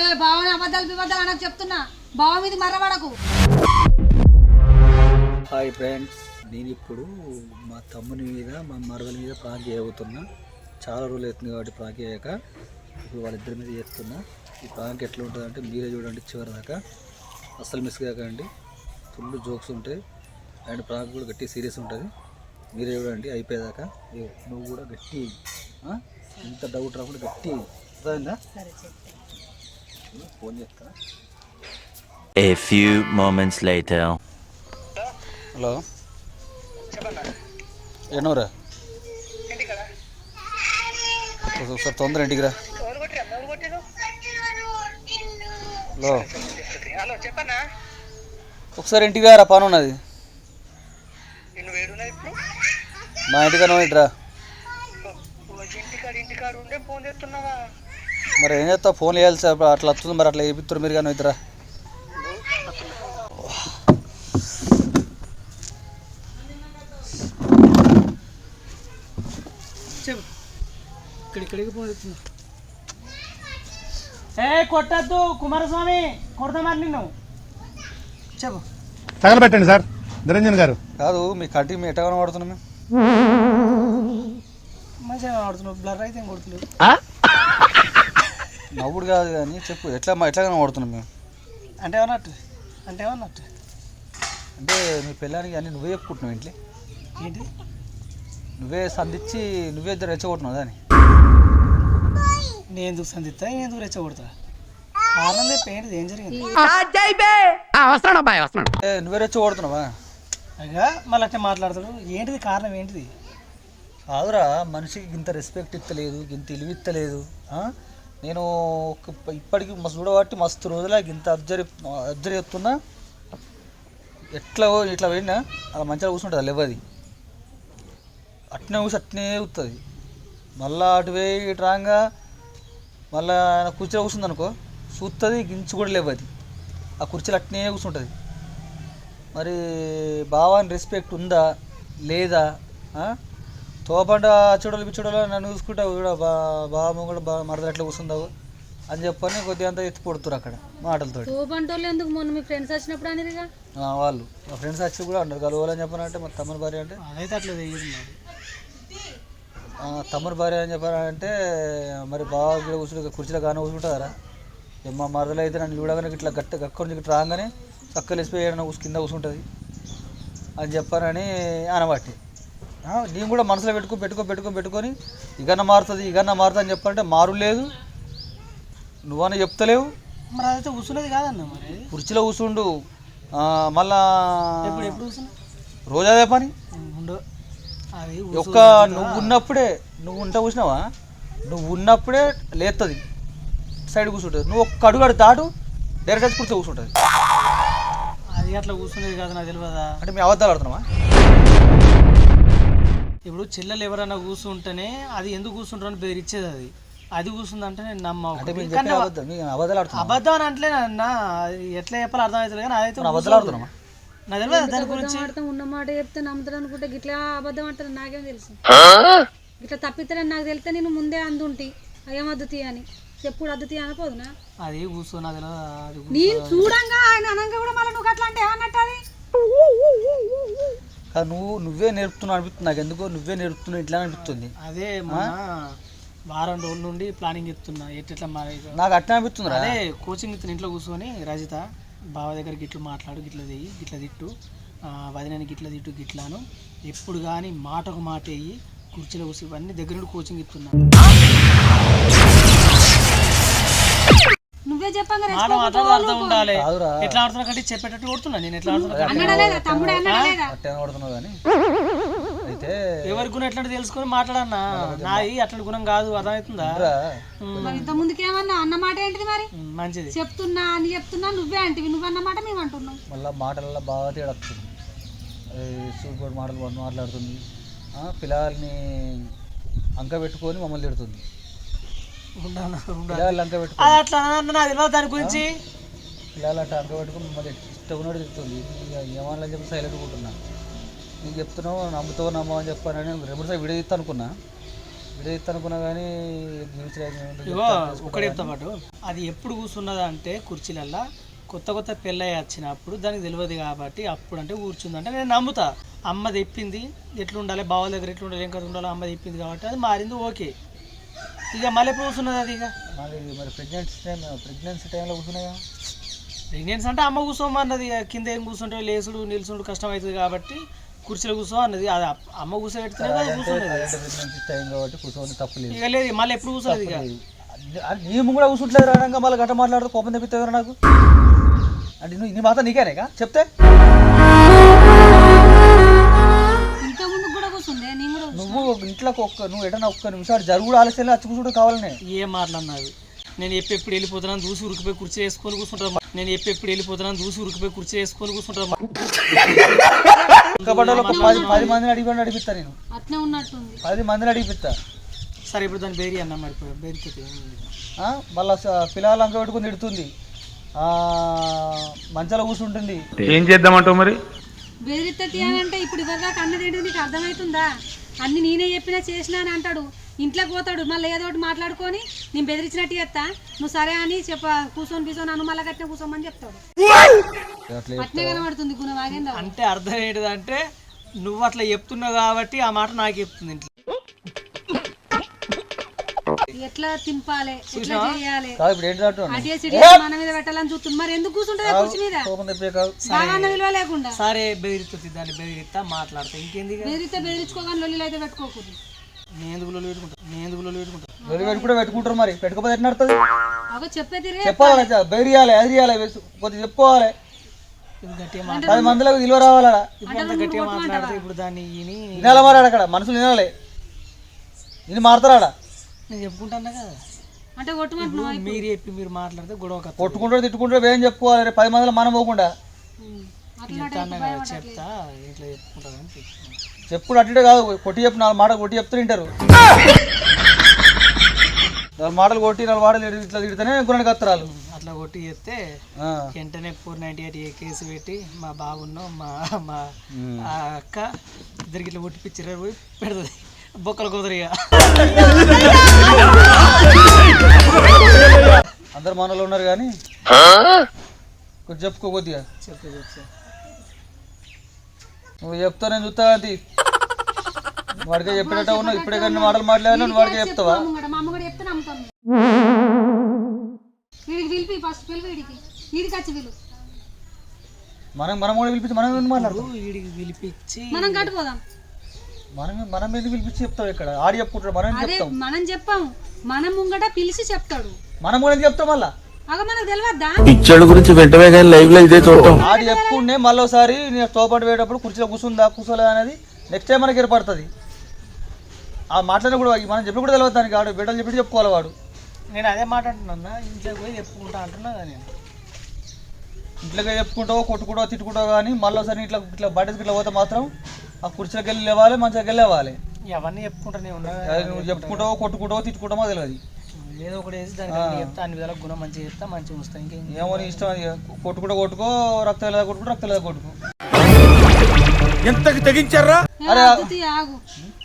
బావని అబద్ధాలు బిబద్ధాలు అనకు చెప్తున్నా. బావ మీద మర్రబడకు హాయ్ ఫ్రెండ్స్ నేను ఇప్పుడు మా తమ్ముని మీద మా మరదల మీద ప్రాంక్ చేయబోతున్నా. చాలా రోజులు అవుతుంది కాబట్టి ప్రాంక్ చేయక. ఇప్పుడు వాళ్ళిద్దరి మీద చేస్తున్నా. ఈ ప్రాంక్ ఎట్లా ఉంటుంది అంటే మీరే చూడండి చివరి దాకా. అస్సలు మిస్ కాకండి. ఫుల్ జోక్స్ ఉంటాయి. అండ్ ప్రాంక్ కూడా గట్టి సీరియస్ ఉంటుంది. మీరే చూడండి అయిపోయేదాకా. నువ్వు కూడా గట్టి ఆ? ఇంత డౌట్ రాకుండా గట్టి. అర్థమైందా? ఫోన్ చేస్తా A few moments later. Hello ఏనోరా ఒకసారి తొందర ఇంటికి రా హలో హలో చెప్పన్నా ఒకసారి ఇంటికి రా పని ఉన్నది మా ఇంటికన్నా ఇట్రా ఇంటికాడ ఇంటికాడ ఉండే ఫోన్ చేస్తున్నావా మరి ఏం చేస్తావు? ఫోన్ చేయాలి సార్. అట్లా వస్తుంది మరి అట్లా వేపిస్తారు మీరు కానీ ఇద్దరా. ఇక్కడికి ఏ కొట్టద్దు కుమారస్వామి. కొడతా మరి నిన్ను. చెప్పు. తగలబెట్టండి సార్ నిరంజన్ గారు. కాదు మీ కంటికి మీ ఎట్ట కనబడుతున్నాం మేము? మంచిగా ఆడుతున్నావు బ్లర్ అయితే ఏం కొడుతున్నావు? నవ్వుడు కాదు కానీ చెప్పు ఎట్లా మా ఎట్లా కనబడుతున్నాం మేము? అంటే ఏమన్నట్టు అంటే ఏమన్నట్టు అంటే మీ పిల్లానికి అన్ని నువ్వే చెప్పుకుంటున్నావు ఇంట్లో? ఏంటి? నువ్వే సంధించి నువ్వే ఇద్దరు రెచ్చగొట్టినావు దాన్ని? నేను ఎందుకు సంధిస్తా నేను ఎందుకు రెచ్చగొడతా? కారణం చెప్పి ఏంటిది? ఏం జరిగింది? ఏ నువ్వే రెచ్చగొడుతున్నావా? అగా మళ్ళీ అట్లా మాట్లాడతాడు. ఏంటిది కారణం ఏంటిది? కాదురా మనిషికి ఇంత రెస్పెక్ట్ ఇస్తలేదు ఇంత ఇలువ ఇస్తలేదు ఆ? నేను ఇప్పటికి మస్తు చూడబట్టి మస్తు రోజుల ఇంత అబ్జర్వ్ అబ్జర్వ్ చెప్తున్నా. ఎట్లా ఇట్లా పోయినా అలా మంచిగా కూర్చుంటుంది లేవది అట్నే కూర్చొని అట్నే వస్తుంది మళ్ళా అటు పోయి ఇటు రాగా మళ్ళా కుర్చీలో కూర్చుంది అనుకో చూస్తుంది గించి కూడా లేవది ఆ కుర్చీలో అట్నే కూర్చుంటుంది. మరి బావాని రెస్పెక్ట్ ఉందా? లేదా? తోపంట చూడలు పిచ్చుడలు నన్ను చూసుకుంటావు కూడా బా బాబు కూడా బా మరద ఎట్లా కూర్చుందావు అని చెప్పని కొద్దిగా అంతా ఎత్తి పొడుతురు అక్కడ మాటలతో ఎందుకు మొన్న మీ ఫ్రెండ్స్ వచ్చినప్పుడు వాళ్ళు. మా ఫ్రెండ్స్ వచ్చి కూడా అన్నారు కలవాలని చెప్పనంటే మా తమ్ముని భార్య అంటే. అదైతే అట్లా తమ్ముని భార్య అని చెప్పారంటే మరి బాగా కూడా కూర్చుని కుర్చీలో కానీ కూర్చుంటారా? మా మరదలు అయితే నన్ను చూడగానే ఇట్లా గట్టి అక్కడి నుంచి ఇట్లా రాగానే చక్కలు వేసిపోయి ఏడన్నా కింద కూర్చుంటుంది అని చెప్పానని అనబట్టి నేను కూడా మనసులో పెట్టుకో పెట్టుకో పెట్టుకో పెట్టుకొని ఇగన్న మారుతుంది ఇగన్న మారుతుంది అని చెప్పాలంటే మారు లేదు. నువ్వన్నా చెప్తలేవు. మరి అదైతే కాదన్న మరి. కుర్చీలో కూర్చుండు ఆ, మళ్ళా ఎప్పుడు ఎప్పుడు రోజు అదే పని. ఒక్క నువ్వు ఉన్నప్పుడే నువ్వు ఉంటా కూర్చున్నావా నువ్వు ఉన్నప్పుడే లేస్తుంది సైడ్ కూర్చుంటుంది నువ్వు ఒక్క అడుగు అడుగు దాటు డైరెక్ట్ వచ్చి కూర్చో కూర్చుంటుంది అది అట్లా కూర్చునేది కాదు నాకు తెలియదా? అంటే మీ అబద్ధాలు ఆడుతున్నావా? ఇప్పుడు చెల్లెలు ఎవరైనా కూర్చుంటేనే అది ఎందుకు కూర్చుంటారని బెదిరించేది అది. అది కూర్చుందంటే నేను నమ్మ అంటే ఒకటి. మేము కానీ చెప్పిన అబద్ధం అని అంటలేనన్నా అది ఎట్లా చెప్పాలో అర్థం అవుతుంది కానీ అదైతే మనం అబద్ధాలు ఆడుతున్నామా నాకు తెలియదు దాని గురించి. ఉన్న మాట చెప్తే నమ్ముతాడు అనుకుంటే గిట్లా అబద్ధం అంటారు నాకేం తెలుసు. ఇట్లా తప్పిస్తారని నాకు తెలిస్తే నేను ముందే అందుంటి. అయ్యం అద్దుతి అని. చెప్పుడు అద్దుతి అనపోదునా అది కూర్చో నాకు తెలియదు. నేను చూడంగా ఆయన అనంగా కూడా మళ్ళీ నువ్వు అట్లా అంటే ఏమన్నట్టు అది? కాదు నువ్వు నువ్వే నేర్పుతున్నావు అనిపిస్తుంది నాకు. ఎందుకో నువ్వే నేర్పుతున్నావు ఇట్లా అనిపిస్తుంది. అదే మన వారం రోజుల నుండి ప్లానింగ్ చెప్తున్నా. ఎట్లా మరి నాకు అట్లా అనిపిస్తుంది అదే కోచింగ్ ఇతను ఇంట్లో కూర్చొని రజిత బావ దగ్గర గిట్లు మాట్లాడు గిట్ల చెయ్యి గిట్ల తిట్టు. ఆ, వదినని గిట్ల తిట్టు గిట్లాను. ఎప్పుడు కానీ మాటకు మాట వేయి కుర్చీలో కూర్చో ఇవన్నీ దగ్గర నుండి కోచింగ్ ఇస్తున్నా అర్థం ఉండాలి. కాదురా. ఎట్లా ఆడుతున్నా కంటే చెప్పేటట్టు కొడుతున్నా నేను ఎట్లా ఆడుతున్నా? అయితే ఎవరి గుణం ఎట్లాంటి తెలుసుకొని మాట్లాడన్నా? నాది అట్లాంటి గుణం కాదు అర్థమవుతుందా? ఇంత ముందుకేమన్నా అన్న మాట ఏంటిది మరి? మంచిది. చెప్తున్నా అని చెప్తున్నా నువ్వే అంటివి నువ్వు అన్న మాట మేము అంటున్నాం. మళ్ళీ మాటలలో బాగా తేడా వస్తుంది సూపర్ మాటలు వన్ మాట్లాడుతుంది. ఆ, పిల్లల్ని అంక పెట్టుకొని మమ్మల్ని తిడుతుంది ఉండాలి ఉండాలి పిల్లలు అంక పెట్టుకొని అది అట్లా నాకు తెలియదు దాని గురించి. పిల్లలు అట్లా అంక పెట్టుకొని మమ్మల్ని ఇష్టం ఉన్నట్టు ఇక ఏమన్నా చెప్పి సైలెంట్ కూర్చున్నా నీకు చెప్తున్నావు నమ్ముతావు నమ్మవు అని చెప్పానని వీడియో తీస్తా అనుకున్నా. విడదీస్తా అనుకున్నా కానీ ఒకటి చెప్తా పాటు. అది ఎప్పుడు కూర్చున్నదా అంటే కుర్చీలల్లా. కొత్త కొత్త పెళ్ళయి వచ్చినప్పుడు దానికి తెలియదు కాబట్టి అప్పుడు అంటే కూర్చుందంటే నేను నమ్ముతా. అమ్మ తెప్పింది ఎట్లా ఉండాలి బావ దగ్గర ఎట్లా ఉండాలి ఏం కదా ఉండాలి అమ్మ తెప్పింది కాబట్టి అది మారింది ఓకే. ఇక మళ్ళీ ఎప్పుడు కూర్చున్నది అది ఇక? మరి మరి ప్రెగ్నెన్సీ టైం ప్రెగ్నెన్సీ టైంలో కూర్చున్నాయా ప్రెగ్నెన్సీ అంటే అమ్మ కూర్చోమన్నది ఇక కింద ఏం కూర్చుంటే లేసుడు నిల్చుడు కష్టం అవుతుంది కాబట్టి కుర్చీలో కూర్చో అన్నది. అది అమ్మ కూర్చోబెడితేనే కదా కూర్చున్నది. ప్రెగ్నెన్సీ టైం కాబట్టి కూర్చొని తప్పలేదు ఇక లేదు మళ్ళీ ఎప్పుడు కూర్చోలేదు ఇక? అది నీ ముందు కూడా కూర్చుంటలేదు రానంగా మళ్ళీ గట్ట మాట్లాడుతూ కోపం తెప్పిస్తావు నాకు? అంటే నువ్వు నీ మాత్రం నీకేనేగా చెప్తే? నువ్వు ఇంట్లోకి ఒక్క నువ్వు ఎటన్నా ఒక్క నిమిషాలు జరుగుడు ఆలస్యం వచ్చి కూర్చుంటే కావాలనే. ఏం మాట్లాడినావి? నేను ఎప్పుడు ఎప్పుడు వెళ్ళిపోతున్నాను? దూసి ఉరికిపోయి కుర్చీ వేసుకొని కూర్చుంటాను నేను ఎప్పుడు ఎప్పుడు వెళ్ళిపోతున్నాను? దూసి ఉరికిపోయి కుర్చీ వేసుకొని ఒక పది పది మందిని అడిగి అడిగిపిస్తా నేను. అట్నే ఉన్నట్టుంది. పది మందిని అడిగిపిస్తా. సరే ఇప్పుడు దాని బేరీ అన్న మరి బేరీతో మళ్ళా పిల్లలు అంక పెట్టుకుని తిడుతుంది. మంచాల కూర్చుంటుంది. ఏం చేద్దామంటావు మరి? బెదిరిత్తతి అని అంటే ఇప్పుడు ఇవ్వదాకా అన్నది ఏంటి నీకు అర్థమవుతుందా? అన్ని నేనే చెప్పినా చేసినా అని అంటాడు. ఇంట్లోకి పోతాడు. మళ్ళీ ఏదో ఒకటి మాట్లాడుకొని నేను బెదిరించినట్టు చేస్తా నువ్వు సరే అని చెప్ప కూర్చొని కూర్చొని అను మళ్ళీ కట్టిన కూర్చోమని చెప్తాడు. అట్లా అట్నే కనబడుతుంది గుణ వాగేందా అంటే అర్థం ఏంటిదంటే నువ్వు అట్లా చెప్తున్నావు కాబట్టి ఆ మాట నాకు చెప్తుంది ఇంట్లో. ఎట్లా తింపాలి? ఎట్లా చేయాలి? మన మీద పెట్టాలని చూస్తుంది. మరి ఎందుకు కుర్చీ మీద? విలువ లేకుండా. సరే బెదిరిస్తుంది దాన్ని బెదిరిస్తా మాట్లాడతా. ఇంకేంది ఇక? బెదిరితే బెదిరించుకోగానే లొల్లిలు అయితే పెట్టుకోకూడదు. నేను ఎందుకు లొల్లి పెట్టుకుంటా? నేను ఎందుకు లొల్లి పెట్టుకుంటా? వెలి పెట్టి కూడా పెట్టుకుంటారు మరి. పెట్టుకోపోతే ఎట్లా నడుతుంది? అగో చెప్పేది చెప్పాలి బెదిరియాలి ఎదిరియాలి కొద్దిగా చెప్పుకోవాలి. ఇది గట్టిగా మా- పది మందిలో విలువ రావాలా? ఇప్పుడు దాన్ని వినాలి మరి అక్కడ? మనుషులు వినాలి. ఇది మారుతారా నేను చెప్పుకుంటాను కదా? అంటే కొట్టుమంటున్నావు ఇప్పుడు మీరు చెప్పి మీరు మాట్లాడితే గొడవ కొట్టుకుంటారు తిట్టుకుంటారు ఏం చెప్పుకోవాలి? రేపు పది మందిలో మనం పోకుండా. అట్లా చెప్తాను కదా చెప్తా ఇట్లా చెప్పుకుంటాను చెప్పుడు అటు ఇటు కాదు కొట్టి చెప్పు నాలుగు మాటలు కొట్టి చెప్తూ తింటారు. నాలుగు మాటలు కొట్టి నాలుగు మాటలు ఇటు ఇట్లా తిడితేనే గుణానికి వస్తారు అట్లా కొట్టి చెప్తే వెంటనే ఫోర్ నైంటీ ఎయిట్ కేసు పెట్టి మా బాగున్నాం మా మా ఆ అక్క ఇద్దరికి ఇట్లా కొట్టి పిచ్చిర పోయి పెడుతుంది. బొక్కలు కుదరిగా అందరు మనలో ఉన్నారు కానీ కొంచెం చెప్పుకో కొద్దిగా. చెప్తే చెప్తే నువ్వు చెప్తా నేను చూస్తా అది. వాడికే చెప్పినట్టు ఉన్నావు. ఇప్పుడే కానీ మాటలు మాట్లాడాను నువ్వు వాడికే చెప్తావా? మనం మనం కూడా పిలిపించి మనం ఎందుకు పిలిపించి మనం కట్టుకోదాం మనం మనం ఎందుకు పిలిపించి చెప్తాం ఇక్కడ? ఆడి చెప్పుకుంటాడు మనం చెప్తాం మనం చెప్పాం. మనం ముంగట పిలిచి చెప్తాడు. మనం కూడా చెప్తాం మళ్ళా? పిచ్చోళ్ళ గురించి వెంటనే కానీ లైవ్లో ఇదే చూడటం. ఆడి చెప్పుకుంటే మళ్ళీ ఒకసారి నేను తోపాటు పోయేటప్పుడు కుర్చీలో కూర్చుందా కూర్చోలేదా అనేది నెక్స్ట్ టైం మనకి ఏర్పడుతుంది. ఆ మాట్లాడిన కూడా మనం చెప్పి కూడా తెలియదు దానికి ఆడు బిడ్డలు చెప్పి చెప్పుకోవాలి వాడు. నేను అదే మాట్లాడుతున్నా ఇంట్లో పోయి చెప్పుకుంటా అంటున్నా కదా నేను. ఇంట్లోకి చెప్పుకుంటావో కొట్టుకుంటావో తిట్టుకుంటావో కానీ మళ్ళీ ఒకసారి ఇట్లా ఇట్లా బయటకి ఇట్లా పోతే మాత్రం ఆ కుర్చీలోకి వెళ్ళి లేవాలి మంచిగా వెళ్ళి లేవాలి అవన్నీ అది నువ్వు చెప్పుకుంటావో కొట్టుకుంటావో తిట్టుకుంటావో తెలియదు ఏదో ఒకటి వేసి దానికి అన్ని చెప్తా అన్ని విధాల గుణం మంచిగా చెప్తా మంచిగా వస్తా ఇంకేం ఏమో నీ ఇష్టం అది. కొట్టుకుంటూ కొట్టుకో రక్తం లేదా కొట్టుకుంటూ రక్తం లేదా కొట్టుకో. ఏ, అద్దుతి, ఆగు.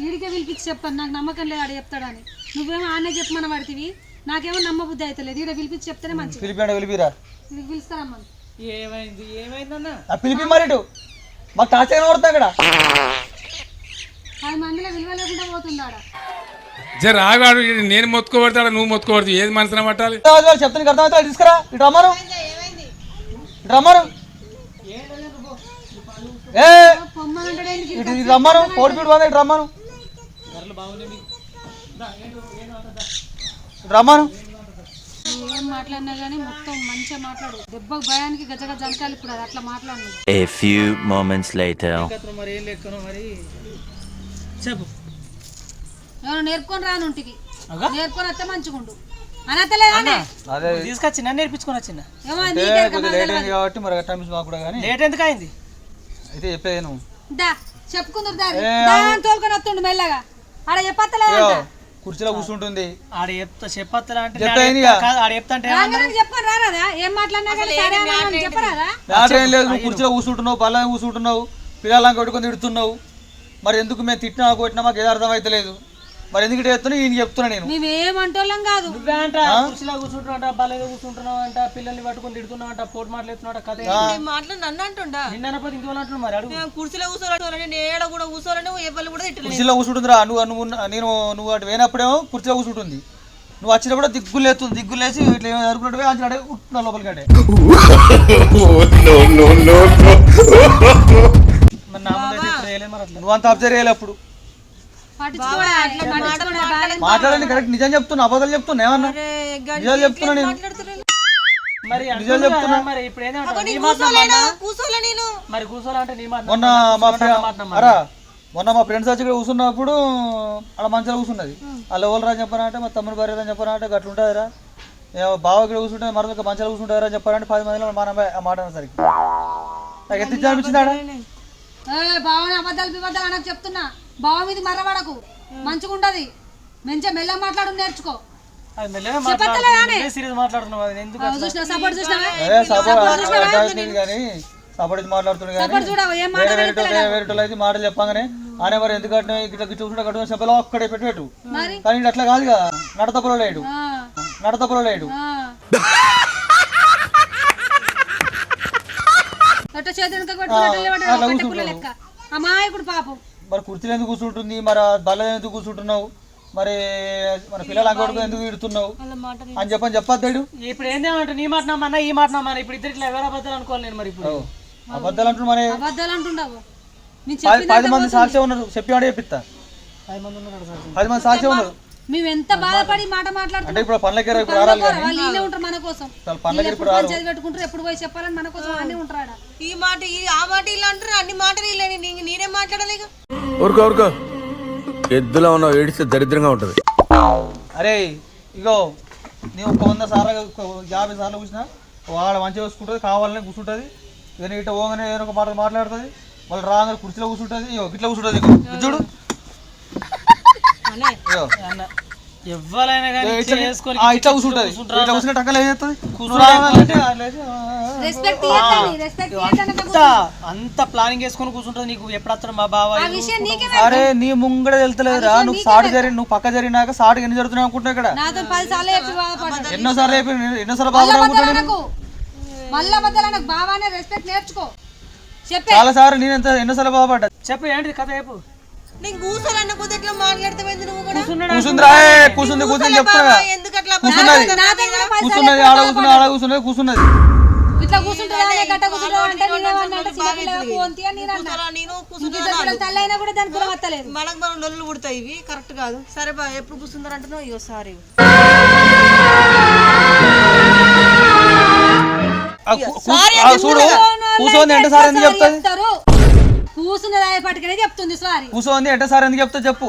వీడికే పిలిపించి చెప్పాను నాకు నమ్మకం లేదు ఆడ చెప్తాడని. నువ్వేమో ఆనే చెప్పమని పడితివి. నాకేమో నమ్మబుద్ధి అవుతలేదు ఈడ పిలిపించి చెప్తేనే మంచిది. పిలిపి పిలిపిరా. పిలుస్తారమ్మా ఏమైంది? ఏమైందన్నా ఆ పిలిపి మరి ఇటు. మాకు టార్చర్ కొడతా ఇక్కడ పది మందిలో విలువ లేకుండా పోతుంది ఆడ జర ఆగాడు నేను మొత్తుకోబడతాడు నువ్వు మొత్తుకోబడతావు ఏది మనసున పట్టాలి? చెప్తే నీకు అర్థమవుతా తీసుకురా. ఇటు రమ్మను ఏ! రమ్మను కోడి పీడు బాగా రమ్మను రమ్మను ఏం మాట్లాడినా కానీ మొత్తం మంచిగా మాట్లాడు. దెబ్బకు భయానికి గజ గజ జనకాలి ఇప్పుడు అది అట్లా మాట్లాడు A few moments later. కథను మరి ఏం లెక్కనో మరి. చెప్పు. ఏమైనా నేర్పుకొని రాను ఇంటికి అగా? నేర్పుకొని వస్తే మంచిగుండు. అనతలేదానే అదే. తీసుకొచ్చిన నేర్పించుకొని వచ్చిన. ఏమో కొద్దిగా లేట్ అయింది కాబట్టి మరి టైం మాకు కూడా కానీ లేట్ ఎందుకు అయింది? అయితే చెప్పేది నువ్వు. దా చెప్పుకుందరు దారి. తోలుకొని వస్తుండు మెల్లగా. ఆడ చెప్పత్తలేదంట కుర్చీలో కూర్చుంటుంది. ఆడ చెప్తా చెప్పత్తరా అంటే చెప్పేయండి నేను ఆడ చెప్తా- కాదు, ఆడ చెప్తా అంటే రాగానే చెప్పని రారాదా? ఏం మాట్లాడినా కానీ సరే అన్నామని చెప్పరాదా? మ్యాటర్ ఏం లేదు నువ్వు కుర్చీలో కూర్చుంటున్నావు బల్ల కూర్చుంటున్నావు పిల్లలను కొట్టుకొని తిడుతున్నావు. మరి ఎందుకు మేము తిట్టినా కొట్టినా మాకు ఏదో అర్థం అవుతలేదు మరి ఎందుకు చెప్తున్నా ఈయన చెప్తున్నా నేను. మేమేమంటోళ్ళం కాదు. నువ్వే అంట కుర్చీలో కూర్చుంటున్నావు అంట బాగా కూర్చుంటున్నావు అంట పిల్లల్ని పట్టుకొని తిడుతున్నావు అంట పోటు మాట్లాడుతున్నావు కథ? మాటలు నన్ను అంటుండా? నిన్న అనకపోతే ఇంకేమని అంటున్నావు మరి అడుగు. నేను కుర్చీలో కూర్చోవాలని నేను ఏడ కూడా కూర్చోవాలని ఎవరు కూడా తిట్టలేదు. కుర్చీలో కూర్చుంటుందిరా. నువ్వు నువ్వు నేను నువ్వు అటు పోయినప్పుడేమో కుర్చీలో కూర్చుంటుంది. నువ్వు వచ్చినప్పుడు దిగ్గులు లేస్తుంది దిగ్గులు లేచి ఇట్లా జరుపుకుంటే అంచనా అడే ఉంటున్నా లోపలికి అడే మరి నా ముందు చేయలేదు మరి అట్లా. నువ్వు అంత అబ్జర్వ్ చేయాలి అప్పుడు పట్టించుకోడా ఎట్లా పట్టించుకోడా బాగా మాట్లాడండి కరెక్ట్. నిజం చెప్తున్నా అబద్ధాలు చెప్తున్నా ఏమన్నా? నిజాలు చెప్తున్నా నేను. మొన్న? మా? అరా మొన్న మా ఫ్రెండ్స్ వచ్చి ఇక్కడ కూర్చున్నప్పుడు అక్కడ మంచిగా కూర్చున్నది వాళ్ళు ఎవరు రా చెప్పారంటే మా తమ్ముడు భార్య అని చెప్పారంటే గట్ల ఉంటుందిరా ఏ బావ ఇక్కడ కూర్చుంటే మరొక మంచిగా కూర్చుంటారా చెప్పారంటే పది మందిలో మన ఆ మాట అనేసరికి నాకు ఎంత ఇచ్చి అనిపించింది ఆడ చెప్తున్నా. బావ మీద మర్రబడకు మంచిగా ఉండదు మంచిగా మెల్లగా మాట్లాడు నేర్చుకో సపోర్ట్ మాట్లాడుతున్నాడు మాటలు చెప్పగానే ఆనే మరి ఎందుకు కట్టినా ఇట్లా కట్టుకుని చెప్పలో అక్కడే పెట్టు పెట్టు మరి? కానీ అట్లా కాదుగా నడతపులో లేడు. ఆ, నడతపులో లేడు. చేతి అమాయకుడు పాపం. మరి కుర్చీలు ఎందుకు కూర్చుంటుంది? మరి బల్ల ఎందుకు కూర్చుంటున్నావు? మరి మన పిల్లలు అంగడుకు ఎందుకు ఇడుతున్నావు అని చెప్పని చెప్పొద్దాడు ఇప్పుడు ఏందేమంటే నీ మాట నమ్మన్నా ఈ మాట నమ్మన్నా ఇప్పుడు ఇద్దరు ఇట్లా ఎవరు అబద్ధాలు అనుకోవాలి నేను మరి ఇప్పుడు? అబద్ధాలు అంటున్నా మరి. అబద్ధాలు అంటుండవు. నేను పది మంది సాక్షి ఉన్నారు. చెప్పి ఆడే చెప్పిస్తా పది మంది ఉన్నారు పది మంది సాక్షి ఉన్నారు. మేము ఎంత బాధపడి మాట అంటే మాట్లాడుతున్నాం ఇప్పుడు వాళ్ళు వీళ్ళే ఉంటారు మన కోసం. వీళ్ళు ఎప్పుడు రారు? పంచాయతీ పెట్టుకుంటారు ఎప్పుడు పోయి చెప్పాలని మన కోసం అన్నీ ఉంటారు. ఈ మాట ఈ ఆ మాట ఇలా అంటారు అన్ని మాటలు ఇలా నీ- నేనేం మాట్లాడలేక ఊరుకో ఊరుకో. ఎద్దులో ఉన్నావు ఏడిస్తే దరిద్రంగా ఉంటది. అరే ఇగో నేను ఒక వంద సార్లు యాభై సార్లు కూర్చున్నా వాడు మంచిగా చూసుకుంటుంది కావాలని కూర్చుంటుంది. ఇక ఇట్లా పోగానే ఏదో ఒక మాట మాట్లాడుతుంది వాళ్ళు రాగానే కుర్చీలో కూర్చుంటుంది ఇగో ఇట్లా కూర్చుంటుంది చూడు. ఎవ్వరైనా కానీ ఇట్లా- చేసుకొని ఇట్లా కూర్చుంటుంది. ఇట్లా కూర్చుంటే టక్కలు అంత ప్లానింగ్ వేసుకొని కూర్చుంటుంది నీకు. ఎప్పుడు వస్తాడు మా బావ ఆ విషయం నీకే అరే నీ ముంగడ వెళ్తలేదురా నువ్వు సాటు జరిగి నువ్వు పక్క జరిగినాక సాటు ఎన్ని జరుగుతున్నావు అనుకుంటున్నావు ఇక్కడ? ఎన్నోసార్లు అయిపోయి ఎన్నోసార్లు బాగా బద్దలు అనకు. మళ్ళా బద్దలు బావానే రెస్పెక్ట్ నేర్చుకో. చెప్పే. చాలా సార్లు నేను ఎంత ఎన్నోసార్లు బాధపడ్డా. చెప్పు ఏంటి కథ చెప్పు. నీకు కూర్చోలన్న కొద్ది ఎట్లా మాట్లాడతావేంది నువ్వు కూడా? చెప్తున్నా. ఎందుకు అట్లా ఆడ ఆడ ఇట్లా గట్ట అంటే అంటే చిన్న పిల్లగా పోంతి అని నేను అన్నా. నేను కూడా దాని వత్తలేదు మనకు మనం నొల్లు పుడతాయి ఇవి. కరెక్ట్ కాదు. సరే బా ఎప్పుడు కూర్చుంటారు అంటున్నావు? అయ్యో సారీ. చూడు. కూర్చోంది ఎంత సార్ ఎందుకు చెప్తారు. కూర్చున్నది పట్టుకనే చెప్తుంది సారీ. కూర్చోంది అంటే సార్ ఎందుకు చెప్తా చెప్పు.